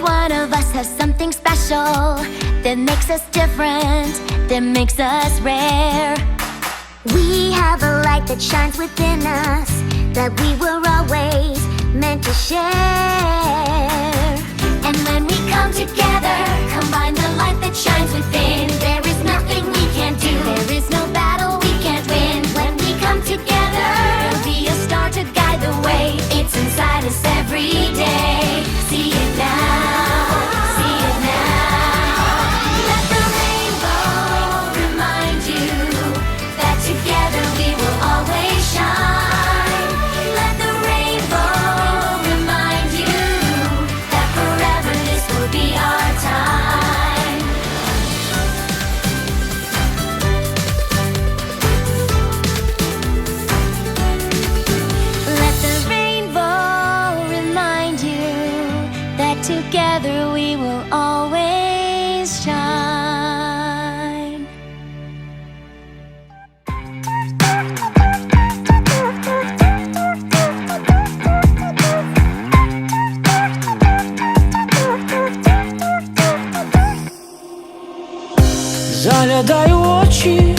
one of us has something special that makes us different, that makes us rare. We have a light that shines within us that we were always meant to share. Together we will always shine. Заглядай очі,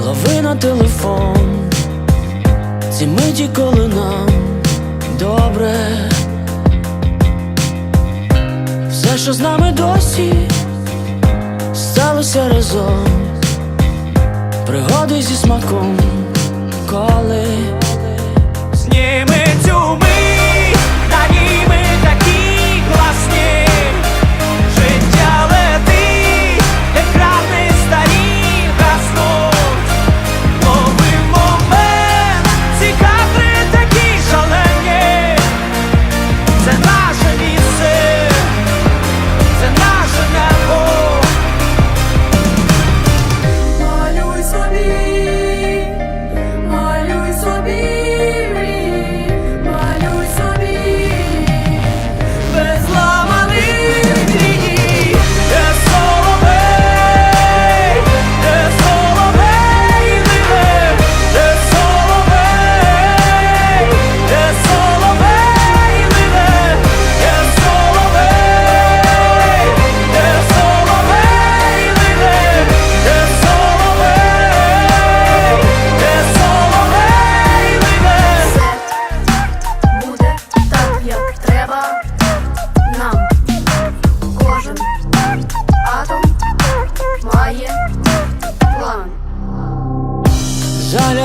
лови на телефон. Ці миті, коли нам добре. Сталося разом. Пригоди зі смаком, коли Зніми